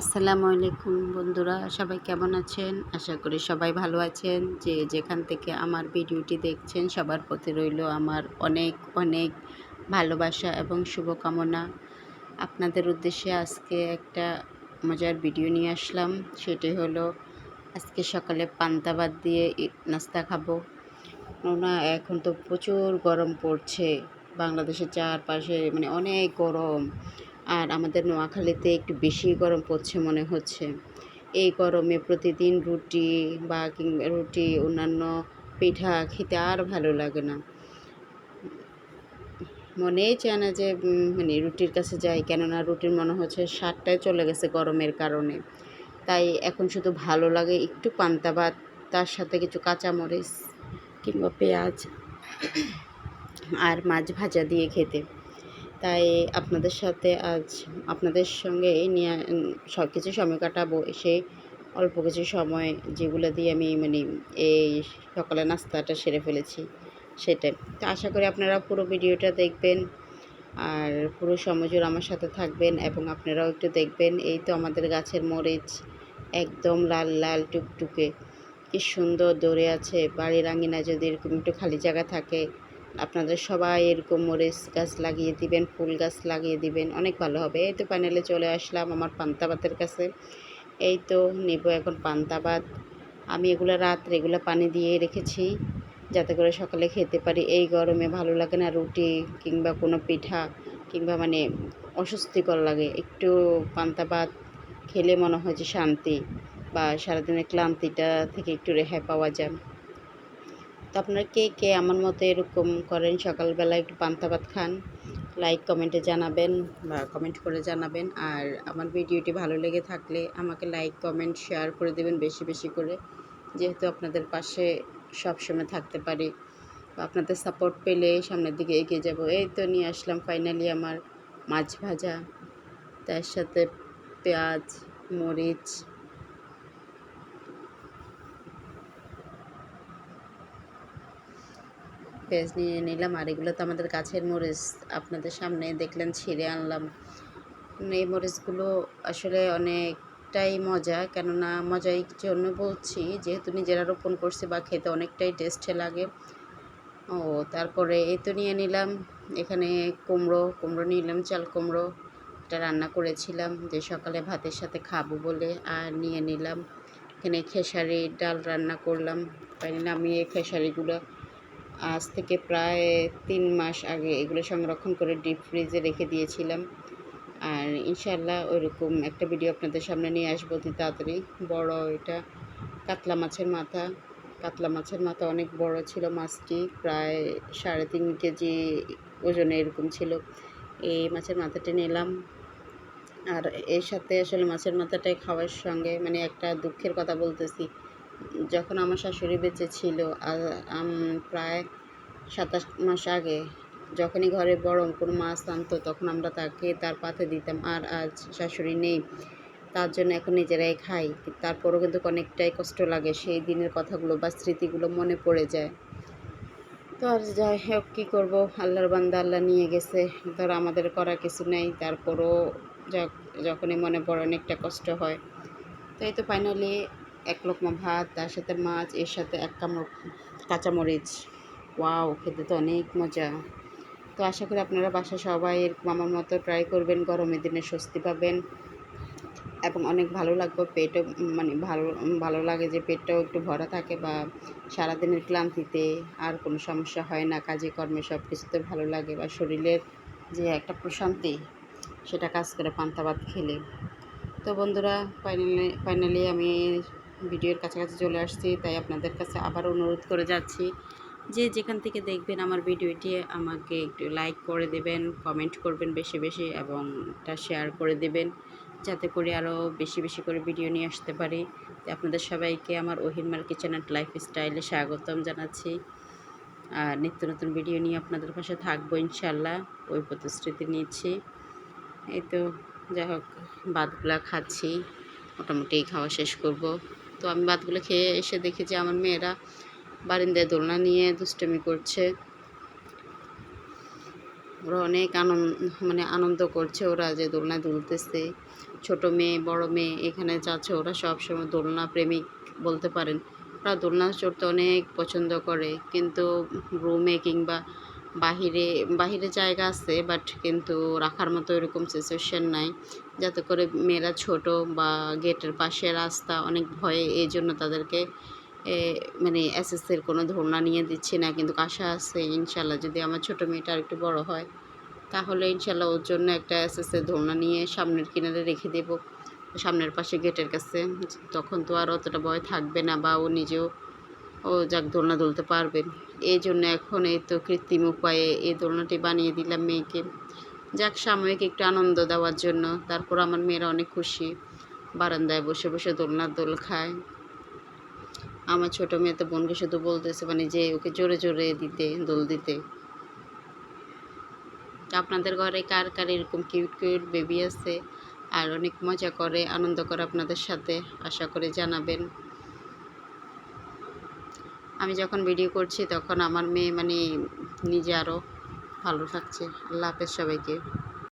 আসসালামু আলাইকুম বন্ধুরা, সবাই কেমন আছেন? আশা করি সবাই ভালো আছেন। যে যেখান থেকে আমার ভিডিওটি দেখছেন, সবার প্রতি রইল আমার অনেক অনেক ভালোবাসা এবং শুভকামনা। আপনাদের উদ্দেশ্যে আজকে একটা মজার ভিডিও নিয়ে আসলাম। সেটি হলো, আজকে সকালে পান্তা ভাত দিয়ে নাস্তা খাব। না এখন তো প্রচুর গরম পড়ছে। বাংলাদেশের চারপাশে মানে অনেক গরম। আর আমাদের নোয়াখালীতে একটু বেশি গরম পড়ছে মনে হচ্ছে। এই গরমে প্রতিদিন রুটি বা কিংবা রুটি, অন্যান্য পিঠা খেতে আর ভালো লাগে না। মনেই চায় না যে মানে রুটির কাছে যাই, কেননা রুটির মনে হচ্ছে স্বাদটাই চলে গেছে গরমের কারণে। তাই এখন শুধু ভালো লাগে একটু পান্তা ভাত, তার সাথে কিছু কাঁচামরিচ কিংবা পেঁয়াজ আর মাছ ভাজা দিয়ে খেতে। তাই আপনাদের সাথে আজ আপনাদের সঙ্গে নিয়ে সব কিছু সময় কাটাবো। সেই অল্প কিছু সময় যেগুলো দিয়ে আমি মানে এই সকালে নাস্তাটা সেরে ফেলেছি, সেটাই। তো আশা করি আপনারা পুরো ভিডিওটা দেখবেন, আর পুরো সমজুর আমার সাথে থাকবেন এবং আপনারাও একটু দেখবেন। এই তো আমাদের গাছের মরিচ একদম লাল লাল, টুকটুকে। কি সুন্দর দৌড়ে আছে, বাড়ির আঙিনা যদি এরকম একটু খালি জায়গা থাকে আপনাদের সবাই এরকম মরিচ গাছ লাগিয়ে দিবেন, ফুল গাছ লাগিয়ে দিবেন, অনেক ভালো হবে। এই তো প্যানেলে চলে আসলাম আমার পান্তাবাতের কাছে। এই তো নেব এখন পান্তাবাত আমি এগুলো রাত্রে এগুলো পানি দিয়ে রেখেছি, যাতে করে সকালে খেতে পারি। এই গরমে ভালো লাগে না রুটি কিংবা কোনো পিঠা কিংবা মানে অস্বস্তিকর লাগে। একটু পান্তাবাত খেলে মনে হয় যে শান্তি বা সারাদিনের ক্লান্তিটা থেকে একটু রেহাই পাওয়া যায়। তো আপনারা কে কে আমার মতো এরকম করেন? সকালবেলা একটু পান্তা ভাত খান লাইক কমেন্টে জানাবেন বা কমেন্ট করে জানাবেন। আর আমার ভিডিওটি ভালো লেগে থাকলে আমাকে লাইক কমেন্ট শেয়ার করে দেবেন বেশি বেশি করে। যেহেতু আপনাদের পাশে সবসময় থাকতে পারি আপনাদের সাপোর্ট পেলে সামনের দিকে এগিয়ে যাব। এই তো নিয়ে আসলাম ফাইনালি আমার মাছ ভাজা। তার সাথে পেঁয়াজ, মরিচ পেঁয়াজ নিয়ে নিলাম আর এগুলো তো আমাদের গাছের মরিচ আপনাদের সামনে দেখলেন ছিঁড়ে আনলাম। এই মরিচগুলো আসলে অনেকটাই মজা, কেননা মজাই জন্য বলছি যেহেতু নিজেরা রোপণ করছি বা খেতে অনেকটাই টেস্টে লাগে। ও, তারপরে এই তো নিয়ে নিলাম, এখানে কুমড়ো কুমড়ো নিলাম, চাল কুমড়ো। এটা রান্না করেছিলাম, যে সকালে ভাতের সাথে খাব বলে, আর নিয়ে নিলাম। এখানে খেসারি ডাল রান্না করলাম আমি এই খেসারিগুলো আজ থেকে প্রায় তিন মাস আগে এগুলো সংরক্ষণ করে ডিপ ফ্রিজে রেখে দিয়েছিলাম। আর ইনশাল্লাহ ওইরকম একটা ভিডিও আপনাদের সামনে নিয়ে আসব অতি তাড়াতাড়ি। বড় এটা কাতলা মাছের মাথা। কাতলা মাছের মাথা অনেক বড় ছিল মাছটি, প্রায় সাড়ে তিন কেজি ওজনে এরকম ছিল। এই মাছের মাথাটা নিলাম। আর এর সাথে আসলে মাছের মাথাটাই খাওয়ার সঙ্গে মানে একটা দুঃখের কথা বলতেছি। যখন আমার শাশুড়ি বেঁচে ছিল প্রায় সাতাশ মাস আগে যখনই ঘরে বড় কোনো মাছ আনতো তখন আমরা তাকে তার পাতে দিতাম, আর আজ শাশুড়ি নেই, তার জন্য এখন নিজেরাই খাই। তারপরও কিন্তু অনেকটাই কষ্ট লাগে, সেই দিনের কথাগুলো বা স্মৃতিগুলো মনে পড়ে যায়। তো আর যাই হোক, কী করব? আল্লাহর বান্দা আল্লাহ নিয়ে গেছে। ধর আমাদের করার কিছু নেই, তারপরও যখ- যখনই মনে পড়ে অনেকটা কষ্ট হয়। তো এই তো ফাইনালি এক লোকমা ভাত, তার সাথে মাছ, এর সাথে এক কামড়, কাঁচামরিচ। ওয়াও, খেতে তো অনেক মজা। তো আশা করি আপনারা বাসা সবাই এরকম আমার মতো ট্রাই করবেন, গরমের দিনে স্বস্তি পাবেন। এবং অনেক ভালো লাগবে, পেটও মানে ভালো ভালো লাগে যে পেটটাও একটু ভরা থাকে বা সারাদিনের ক্লান্তিতে আর কোনো সমস্যা হয় না, কাজে কর্মে সব কিছুতে ভালো লাগে বা শরীরের যে একটা প্রশান্তি, সেটা কাজ করে পান্তা ভাত খেলে। তো বন্ধুরা ফাইনালি ফাইনালি আমি ভিডিওর কাছাকাছি চলে আসছি, তাই আপনাদের কাছে আবার অনুরোধ করে যাচ্ছি যে যেখান থেকে দেখবেন আমার ভিডিওটি আমাকে একটু লাইক করে দেবেন কমেন্ট করবেন বেশি বেশি এবং এটা শেয়ার করে দেবেন যাতে করে আরও বেশি বেশি করে ভিডিও নিয়ে আসতে পারি। আপনাদের সবাইকে আমার ওহিরমার কিচেন অ্যান্ড লাইফ স্টাইলে স্বাগতম জানাচ্ছি। আর নিত্য নতুন ভিডিও নিয়ে আপনাদের পাশে থাকব ইনশাল্লাহ ওই প্রতিশ্রুতি নিচ্ছি। এই তো, যাই হোক, ভাতগুলা খাচ্ছি, মোটামুটি খাওয়া শেষ করব। তো আমি ভাতগুলো খেয়ে এসে দেখি যে আমার মেয়েরা বারিন্দায় দোলনা নিয়ে দুষ্টমি করছে। ওরা অনেক আনন্দ মানে আনন্দ করছে ওরা যে দোলনায় দুলতেছে। ছোট মেয়ে, বড় মেয়ে এখানে যাচ্ছে, ওরা সবসময় দোলনা প্রেমিক বলতে পারেন। ওরা দোলনা চড়তে অনেক পছন্দ করে, কিন্তু রুমে কিংবা বাহিরে বাহিরে জায়গা আছে বাট কিন্তু রাখার মতো এরকম সিচুয়েশন নাই। যাতে করে মেয়েরা ছোট বা গেটের পাশে রাস্তা অনেক ভয়ে এই জন্য তাদেরকে মানে এসএসসির কোনো ধরনা নিয়ে দিচ্ছি না। কিন্তু আশা আছে, ইনশাল্লাহ যদি আমার ছোট মেয়েটা একটু বড় হয়, তাহলে ইনশাল্লাহ ওর জন্য একটা এসএসসির ধরনা নিয়ে সামনের কিনারে রেখে দেব। সামনের পাশে গেটের কাছে, তখন তো আর অতটা ভয় থাকবে না বা ও নিজেও ও যাক দোলনা দুলতে পারবে। এই জন্য এখন এই তো কৃত্রিম উপায়ে এই দোলনাটি বানিয়ে দিলাম মেয়েকে। যাক, সাময়িক একটু আনন্দ দেওয়ার জন্য। তারপর আমার মেয়েরা অনেক খুশি। বারান্দায় বসে বসে দোলনার দোল খায়। আমার ছোটো মেয়ে তো বোনকে শুধু বলতেছে মানে যে ওকে জোরে জোরে দিতে, দোল দিতে। আপনাদের ঘরে কার কার এরকম কিউট কিউট বেবি আছে? আর অনেক মজা করে, আনন্দ করে আপনাদের সাথে, আশা করে জানাবেন। আমি যখন ভিডিও করছি, তখন আমার মেয়ে মানে নিজে আরও ভালো থাকছে। আল্লাহ হাফেজ সবাইকে।